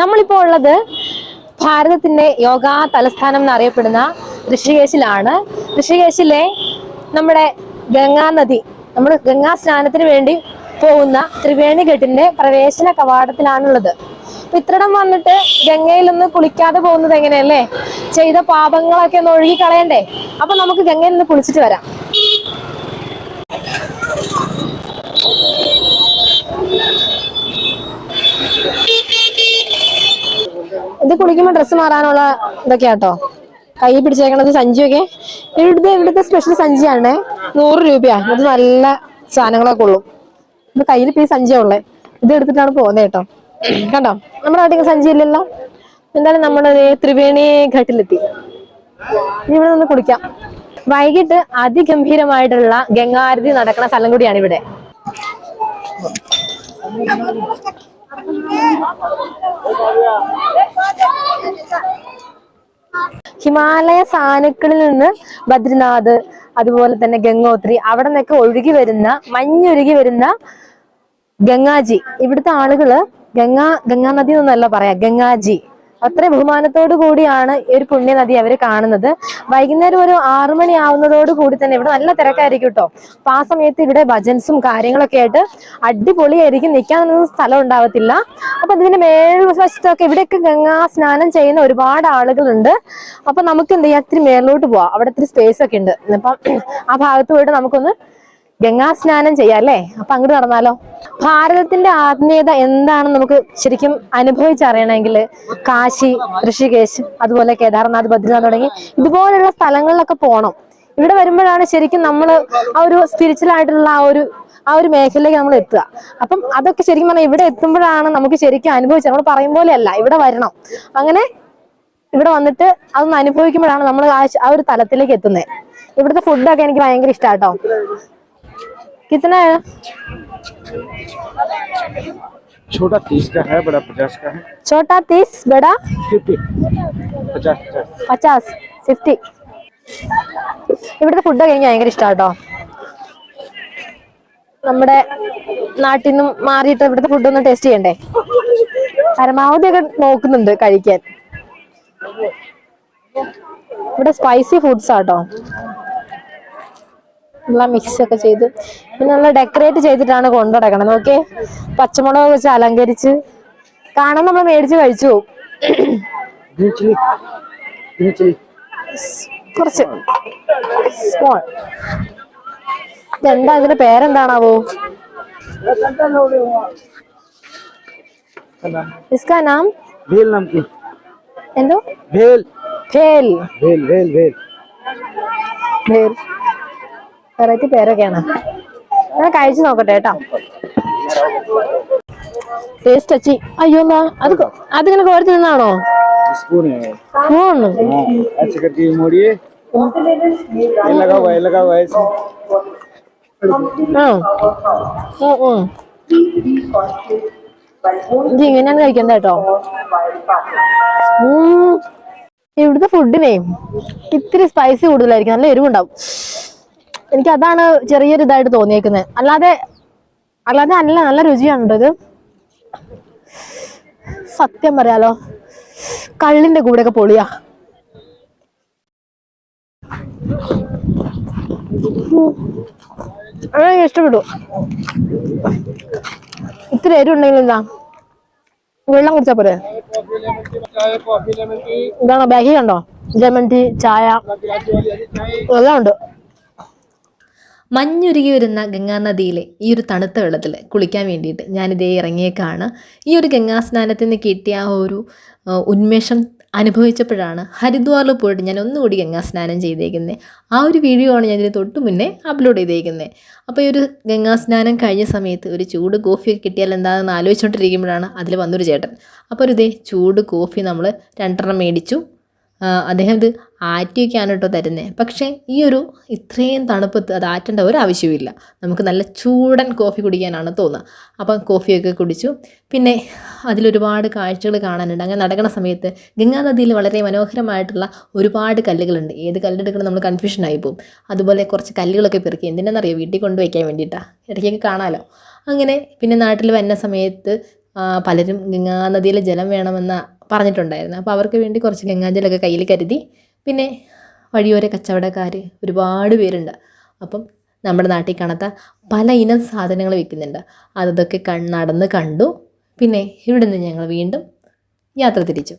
നമ്മളിപ്പോൾ ഉള്ളത് ഭാരതത്തിന്റെ യോഗ തലസ്ഥാനം എന്നറിയപ്പെടുന്ന ഋഷികേശിലാണ്. ഋഷികേശിലെ നമ്മുടെ ഗംഗാ നദി നമ്മൾ ഗംഗാ സ്നാനത്തിന് വേണ്ടി പോകുന്ന ത്രിവേണി ഘട്ടിന്റെ പ്രവേശന കവാടത്തിലാണുള്ളത്. ഇത്രടം വന്നിട്ട് ഗംഗയിലൊന്ന് കുളിക്കാതെ പോകുന്നത് എങ്ങനെയല്ലേ? ചെയ്ത പാപങ്ങളൊക്കെ ഒന്ന് ഒഴുകി കളയണ്ടേ അപ്പൊ നമുക്ക് ഗംഗയിൽ നിന്ന് കുളിച്ചിട്ട് വരാം. ഇത് കുളിക്കുമ്പോൾ ഡ്രസ്സ് മാറാനുള്ള ഇതൊക്കെയാട്ടോ. കൈ പിടിച്ചേക്കണത് സഞ്ചിയൊക്കെ. ഇവിടുത്തെ ഇവിടുത്തെ സ്പെഷ്യൽ സഞ്ചിയാണ്. നൂറ് രൂപയാ. ഇത് നല്ല സാധനങ്ങളൊക്കെ ഉള്ളു. ഇത് കയ്യിൽ ഇപ്പൊ ഈ സഞ്ചിയാ ഉള്ളേ. ഇത് എടുത്തിട്ടാണ് പോകുന്നത് കേട്ടോ. കണ്ടോ? നമ്മുടെ നാട്ടിൽ സഞ്ചി ഇല്ലല്ലോ. എന്തായാലും നമ്മുടെ ത്രിവേണി ഘട്ടിലെത്തി. ഇവിടെ നിന്ന് കുളിക്കാം. വൈകിട്ട് അതിഗംഭീരമായിട്ടുള്ള ഗംഗാരതി നടക്കുന്ന സ്ഥലം കൂടിയാണ് ഇവിടെ. ഹിമാലയ സാനുക്കളിൽ നിന്ന് ബദ്രിനാഥ് അതുപോലെ തന്നെ ഗംഗോത്രി അവിടെ നിന്നൊക്കെ ഒഴുകി വരുന്ന മഞ്ഞൊഴുകി വരുന്ന ഗംഗാജി. ഇവിടുത്തെ ആളുകൾ ഗംഗാ ഗംഗാനദി എന്നല്ല പറയാ ഗംഗാജി. അത്ര ബഹുമാനത്തോടു കൂടിയാണ് ഈ ഒരു പുണ്യ നദി അവർ കാണുന്നത്. വൈകുന്നേരം ഒരു ആറു മണി ആവുന്നതോട് കൂടി തന്നെ ഇവിടെ നല്ല തിരക്കായിരിക്കും കേട്ടോ അപ്പൊ ആ സമയത്ത് ഇവിടെ ഭജൻസും കാര്യങ്ങളൊക്കെ ആയിട്ട് അടിപൊളിയായിരിക്കും. നിൽക്കാനൊന്നും സ്ഥലം ഉണ്ടാവത്തില്ല. അപ്പൊ ഇതിന്റെ മേൽവശത്തൊക്കെ ഇവിടെയൊക്കെ ഗംഗാ സ്നാനം ചെയ്യുന്ന ഒരുപാട് ആളുകളുണ്ട്. അപ്പൊ നമുക്ക് എന്ത് ചെയ്യാം? ഇത്തിരി മേളിലോട്ട് പോവാം. അവിടെ ഇത്തിരി സ്പേസ് ഒക്കെ ഉണ്ട്. അപ്പം ആ ഭാഗത്ത് പോയിട്ട് നമുക്കൊന്ന് ഗംഗാ സ്നാനം ചെയ്യാം അല്ലേ? അപ്പൊ അങ്ങോട്ട് നടന്നാലോ? ഭാരതത്തിന്റെ ആത്മീയത എന്താണെന്ന് നമുക്ക് ശരിക്കും അനുഭവിച്ചറിയണമെങ്കിൽ കാശി ഋഷികേശ് അതുപോലെ കേദാർനാഥ് ബദ്രിനാഥ് തുടങ്ങി ഇതുപോലുള്ള സ്ഥലങ്ങളിലൊക്കെ പോകണം ഇവിടെ വരുമ്പോഴാണ് ശരിക്കും നമ്മൾ ആ ഒരു സ്പിരിച്വൽ ആയിട്ടുള്ള ആ ഒരു ആ ഒരു മേഖലയിലേക്ക് നമ്മൾ എത്തുക. അപ്പം അതൊക്കെ ശരിക്കും പറഞ്ഞാൽ ഇവിടെ എത്തുമ്പോഴാണ് നമുക്ക് ശരിക്കും അനുഭവിച്ചത്. നമ്മൾ പറയും പോലെയല്ല ഇവിടെ വരണം. അങ്ങനെ ഇവിടെ വന്നിട്ട് അതൊന്ന് അനുഭവിക്കുമ്പോഴാണ് നമ്മൾ ആ ഒരു തലത്തിലേക്ക് എത്തുന്നത്. ഇവിടുത്തെ ഫുഡൊക്കെ എനിക്ക് ഭയങ്കര ഇഷ്ടാട്ടോ. കിത്തന छोटा तीस का है बड़ा पचास का है ചോട്ടാ തീസ് ബഡാ फिफ्टी पचास पचास പച്ചാസ് ഫിഫ്റ്റി ഇവിടുത്തെ ഫുഡൊക്കെ എനിക്ക് ഭയങ്കര ഇഷ്ടാട്ടോ നമ്മുടെ നാട്ടിൽ നിന്നും മാറിയിട്ട് ഇവിടുത്തെ ഫുഡ് ഒന്ന് ടേസ്റ്റ് ചെയ്യണ്ടേ പരമാവധി ഒക്കെ നോക്കുന്നുണ്ട് കഴിക്കാൻ ഇവിടെ സ്പൈസി ഫുഡ്സ് ആട്ടോ എല്ലാം മിക്സ് ഒക്കെ ചെയ്ത് പിന്നെ നല്ല ഡെക്കറേറ്റ് ചെയ്തിട്ടാണ് കൊണ്ടുനടക്കണത് നോക്കിയേ പച്ചമുളക് വെച്ച് അലങ്കരിച്ച് കാണാൻ നമ്മൾ മേടിച്ച് കഴിച്ചു പോകും ग्रीन चिली ग्रीन चिली കുറച്ച് സ്മോൾ ഇതെന്താ ഇതിന്റെ പേരെന്താണാവോ ഇസ്കാ നാം भेल नाम की എന്തോ भेल ഭേൽ भेल भेल भेल ഭേൽ വെറൈറ്റി പേരൊക്കെയാണ്. ഞാൻ കഴിച്ചു നോക്കട്ടെ കേട്ടോ. ടേസ്റ്റ് അച്ചി അയ്യോ അത് അതിങ്ങനെ കോരി തിന്നാണോ? ഇങ്ങനെയാണ് കഴിക്കുന്നത് കേട്ടോ? ഇവിടുത്തെ ഫുഡിനെ ഇത്തിരി സ്പൈസി കൂടുതലായിരിക്കും. നല്ല എരിവുണ്ടാവും. എനിക്ക് അതാണ് ചെറിയൊരു ഇതായിട്ട് തോന്നിയേക്കുന്നത് അല്ലാതെ അല്ലാതെ നല്ല നല്ല രുചിയാണ് ഇത് സത്യം പറയാലോ കള്ളിന്റെ കൂടെയൊക്കെ പൊളിയാ. ഇഷ്ടപ്പെട്ടു. ഇത്തിരി എരിവുണ്ടെങ്കിൽ എന്താ വെള്ളം കുടിച്ചാ പോരെ. ഇതാണോ ബാഗി കണ്ടോ? ലെമൺ ടീ ചായ. എല്ലാം ഉണ്ട് മഞ്ഞുരുകി വരുന്ന ഗംഗാനദിയിലെ ഈ ഒരു തണുത്ത വെള്ളത്തിൽ കുളിക്കാൻ വേണ്ടിയിട്ട് ഞാനിതേ ഇറങ്ങിയേക്കാണ്. ഈ ഒരു ഗംഗാ സ്നാനത്തിൽ നിന്ന് കിട്ടിയ ആ ഒരു ഉന്മേഷം അനുഭവിച്ചപ്പോഴാണ് ഹരിദ്വാറിൽ പോയിട്ട് ഞാൻ ഒന്നുകൂടി ഗംഗാ സ്നാനം ചെയ്തേക്കുന്നത് ആ ഒരു വീഡിയോ ആണ് ഞാൻ തൊട്ട് മുന്നേ അപ്ലോഡ് ചെയ്തേക്കുന്നത് അപ്പോൾ ഈ ഒരു ഗംഗാ സ്നാനം കഴിഞ്ഞ സമയത്ത് ഒരു ചൂട് കോഫി കിട്ടിയാൽ എന്താണെന്ന് ആലോചിച്ചുകൊണ്ടിരിക്കുമ്പോഴാണ് അതിൽ വന്നൊരു ചേട്ടൻ. അപ്പോൾ ഒരു ഇതേ ചൂട് കോഫി നമ്മൾ രണ്ടെണ്ണം മേടിച്ചു. അദ്ദേഹം ഇത് ആറ്റിയൊക്കെയാണ് കേട്ടോ തരുന്നത് പക്ഷേ ഈ ഒരു ഇത്രയും തണുപ്പത്ത് അത് ആറ്റേണ്ട ഒരു ആവശ്യവുമില്ല. നമുക്ക് നല്ല ചൂടൻ കോഫി കുടിക്കാനാണ് തോന്നുക. അപ്പം കോഫിയൊക്കെ കുടിച്ചു. പിന്നെ അതിലൊരുപാട് കാഴ്ചകൾ കാണാനുണ്ട്. അങ്ങനെ നടക്കുന്ന സമയത്ത് ഗംഗാ നദിയിൽ വളരെ മനോഹരമായിട്ടുള്ള ഒരുപാട് കല്ലുകളുണ്ട്. ഏത് കല്ലെടുക്കണം നമ്മൾ കൺഫ്യൂഷനായി പോകും. അതുപോലെ കുറച്ച് കല്ലുകളൊക്കെ പെറുക്കി എന്തിനാണെന്നറിയോ? വീട്ടിൽ കൊണ്ടുവയ്ക്കാൻ വേണ്ടിയിട്ടാണ് ഇടയ്ക്കൊക്കെ കാണാമല്ലോ അങ്ങനെ പിന്നെ നാട്ടിൽ വരുന്ന സമയത്ത് പലരും ഗംഗാ നദിയിലെ ജലം വേണമെന്ന് പറഞ്ഞിട്ടുണ്ടായിരുന്നു. അപ്പോൾ അവർക്ക് വേണ്ടി കുറച്ച് ഗംഗാജലമൊക്കെ കയ്യിൽ കരുതി. പിന്നെ വഴിയോര കച്ചവടക്കാർ ഒരുപാട് പേരുണ്ട്. അപ്പം നമ്മുടെ നാട്ടിൽ കാണാത്ത പല ഇനം സാധനങ്ങൾ വിൽക്കുന്നുണ്ട്. അതൊക്കെ കൺ നടന്ന് കണ്ടു. പിന്നെ ഇവിടുന്ന് ഞങ്ങൾ വീണ്ടും യാത്ര തിരിച്ചു.